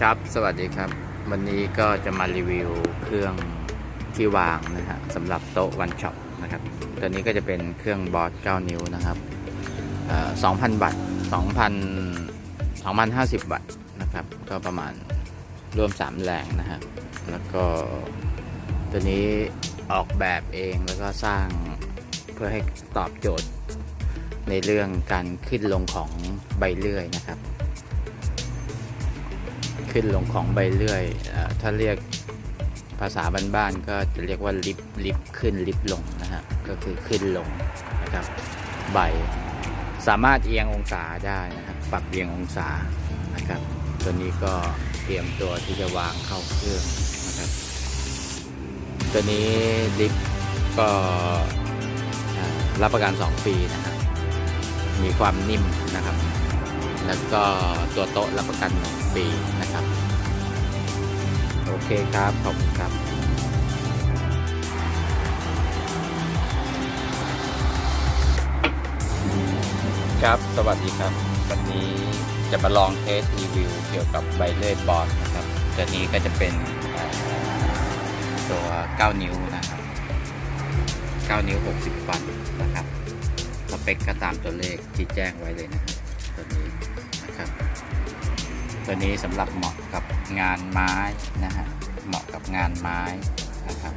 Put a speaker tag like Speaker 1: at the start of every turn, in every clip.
Speaker 1: ครับ สวัสดีครับ วันนี้ก็จะมารีวิวเครื่องที่วางนะฮะสำหรับโต๊ะวันช็อปนะครับ ตัวนี้ก็จะเป็นเครื่องบอส9 นิ้วนะครับเอ่อ2,000บาท2,000 2,050บาทนะครับ ก็ประมาณรวม 3 แรงนะฮะ แล้วก็ตัวนี้ออกแบบเองแล้วก็สร้างเพื่อให้ตอบโจทย์ในเรื่องการขึ้นลงของใบเลื่อยนะครับ ขึ้นลงของใบเลื่อยอถ้าเรียกภาษาบ้านๆก็จะเรียกว่าลิฟต์ลิฟขึ้นลิฟต์ลงนะฮะก็คือขึ้นลงนะครับใบสามารถเอียงองศาได้นะครับปรับเอียงองศานะครับตัวนี้ก็เตรียมตัวที่จะวางเข้าเครื่องนะครับตัวนี้ลิฟต์ก็รับประกัน 2 ปีนะครับมีความนิ่มนะครับ แล้วก็ตัวโต๊ะรับประกัน1ปีนะครับ โอเคครับ ขอบคุณครับครับ สวัสดีครับ วันนี้จะมาลองเทสรีวิวเกี่ยวกับไบเลื่อยบอสนะครับ ตัวนี้ก็จะเป็นเอ่อตัว 9 นิ้วนะครับ 9 นิ้ว 60 วันนะครับ สเปคก็ตามตัวเลขที่แจ้งไว้เลยนะครับตัวนี้นะ ครับ ตัวนี้สำหรับเหมาะกับงานไม้นะฮะเหมาะกับงานไม้นะครับ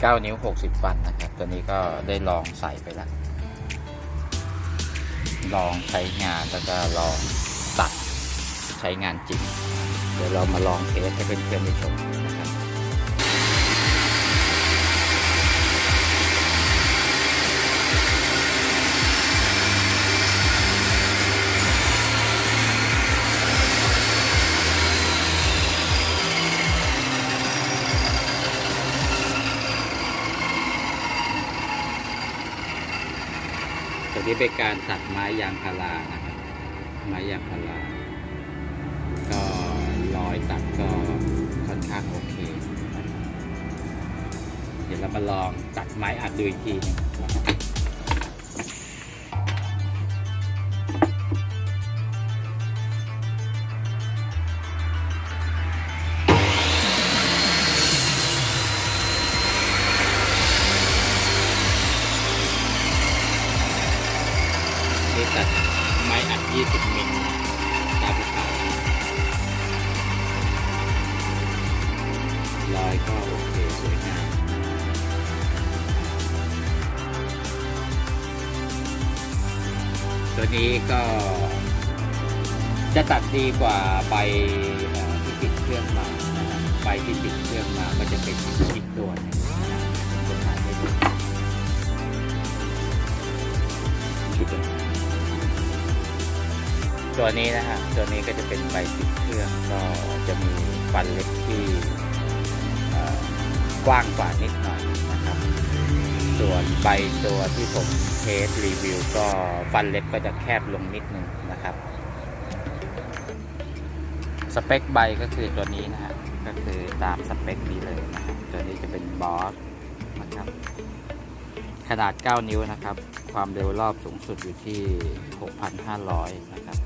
Speaker 1: 9นิ้ว60ฟันนะครับ ตัวนี้ก็ได้ลองใส่ไปแล้ว ลองใช้งานแล้วก็ลองตัดใช้งานจริง เดี๋ยวเรามาลองเทสให้เพื่อนๆได้ชม ตัวนี้เป็นการตัดไม้ยางพารานะครับ ไม้ยางพาราก็รอยตัดก็ค่อนข้างโอเค เดี๋ยวเรามาลองตัดไม้อัดดูอีกทีหนึง ตัดไม้อัด 20 มิลตามภูเขารอยก็โอเคสวยงามตัวนี้ก็จะตัดดีกว่าใบที่ติดเครื่องมาใบที่ติดเครื่องมาก็จะเป็นอีกตัวนึงนะครับจะถ่ายให้ดูชุดเดียว ตัวนี้นะฮะตัวนี้ก็จะเป็นใบติดเครื่องก็จะมีฟันเล็บที่กว้างกว่านิดหน่อยนะครับ ส่วนใบตัวที่ผมเทสรีวิว ก็ฟันเล็บก็จะแคบลงนิดนึงนะครับ สเปคใบก็คือตัวนี้นะฮะก็คือตามสเปคนี้เลยนะครับตัวนี้จะเป็นบอสนะครับขนาด 9 นิ้วนะครับ ความเร็วรอบสูงสุดอยู่ที่ 6,500 นะครับ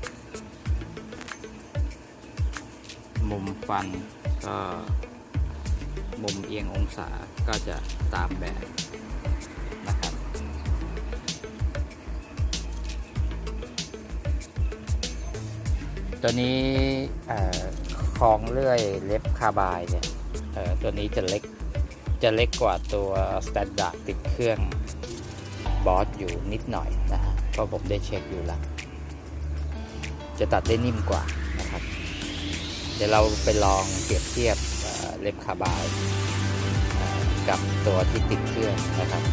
Speaker 1: มุมฟันก็มุมเอียงองศาก็จะตามแบบนะครับ ตัวนี้คลองเลื่อยเล็บคาบายเนี่ยตัวนี้จะเล็กจะเล็กกว่าตัวสแตนดาร์ดติดเครื่องบอสอยู่นิดหน่อยนะฮะเพราะผมได้เช็คอยู่แล้ว จะตัดได้นิ่มกว่านะครับ เดี๋ยวเราไปลองเปรียบเทียบเล็บคาบายกับตัวที่ติดเครื่องนะครับ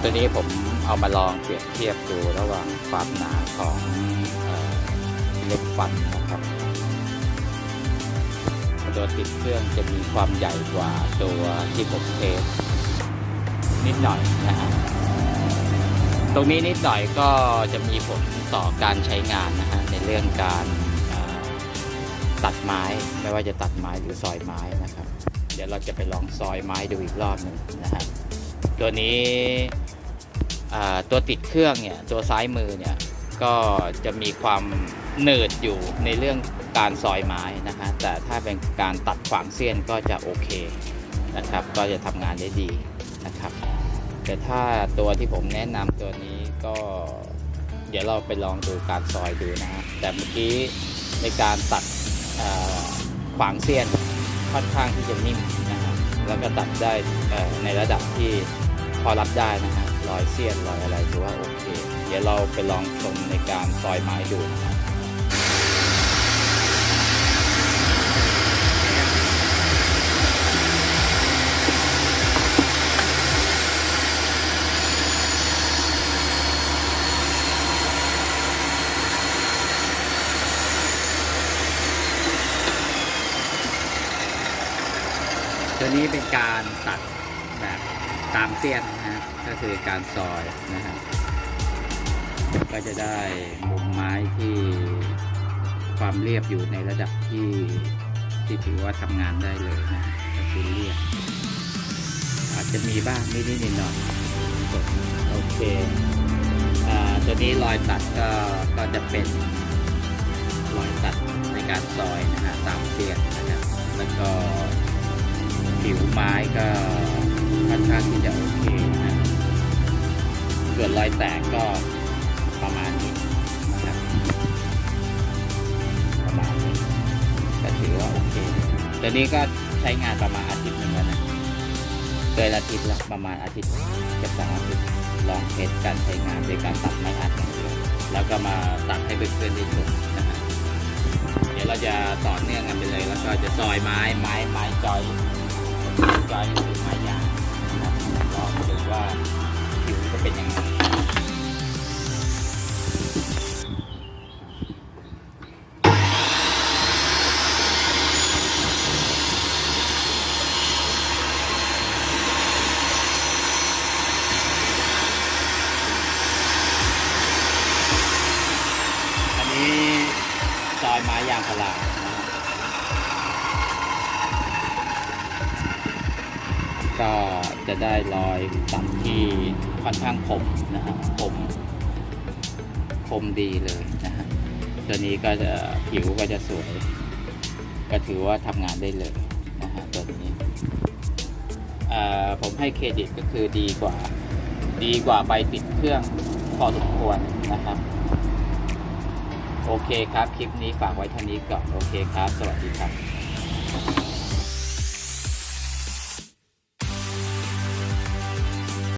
Speaker 1: ตัวนี้ผมเอามาลองเปรียบเทียบดูระหว่างความหนาของเล็บฟันนะครับตัวติดเครื่องจะมีความใหญ่กว่าตัวที่ผมเทสนิดหน่อยนะฮะตรงนี้นิดหน่อยก็จะมีผลต่อการใช้งานนะฮะในเรื่องการ ตัดไม้ไม่ว่าจะตัดไม้หรือซอยไม้นะครับ เดี๋ยวเราจะไปลองซอยไม้ดูอีกรอบหนึ่งนะฮะตัวนี้ตัวติดเครื่องเนี่ยตัวซ้ายมือเนี่ยก็จะมีความเนิดอยู่ในเรื่องการซอยไม้นะฮะแต่ถ้าเป็นการตัดขวางเสี้ยนก็จะโอเคนะครับ ก็จะทำงานได้ดีนะครับ แต่ถ้าตัวที่ผมแนะนำตัวนี้ก็เดี๋ยวเราไปลองดูการซอยดูนะฮะแต่เมื่อกี้ในการตัด ขวางเสี้ยนค่อนข้างที่จะนิ่มนะครับแล้วก็ตัดได้ในระดับที่พอรับได้นะฮะรอยเสี้ยนรอยอะไรถือว่าโอเค เดี๋ยวเราไปลองชมในการซอยไม้ดูนะครับ นี้เป็นการตัดแบบตามเสี้ยนนะฮะก็คือการซอยนะฮะก็จะได้มุมไม้ที่ความเรียบอยู่ในระดับที่ที่ถือว่าทำงานได้เลยนะก็คือเรียบอาจจะมีบ้างนิดนิดหน่อยโอเคตัวนี้รอยตัดก็ก็จะเป็นรอยตัดในการซอยนะฮะตามเสี้ยนนะครับแล้วก็ ผิวไม้ก็ค่อนข้างที่จะโอเคนะเกิดรอยแตกก็ประมาณนี้นะครับประมาณนี้ก็ถือว่าโอเคตัวนี้ก็ใช้งานประมาณอาทิตย์หนึ่งแล้วนะเกินอาทิตย์ละประมาณอาทิตย์เกือบสองอาทิตย์ลองเทสการใช้งานโดยการตัดไม้อัดอย่างเดียวแล้วก็มาตัดให้เพื่อนๆได้ชมนะฮะเดี๋ยวเราจะต่อเนื่องกันไปเลย แล้วก็จะซอยไม้ไม้ไม้จอย จอยหรือไม้ยางนะครับลองดูว่าผิวจะเป็นยังไงอันนี้ซอยไม้ยางพารา ก็จะได้รอยตัดที่ค่อนข้างคมนะฮะคมคมดีเลยนะฮะตัวนี้ก็จะผิวก็จะสวย ก็ถือว่าทำงานได้เลยนะฮะตัวนี้ผมให้เครดิตก็คือดีกว่า ดีกว่าใบติดเครื่องพอสมควรนะครับ โอเคครับ คลิปนี้ฝากไว้เท่านี้ก่อน โอเคครับ สวัสดีครับ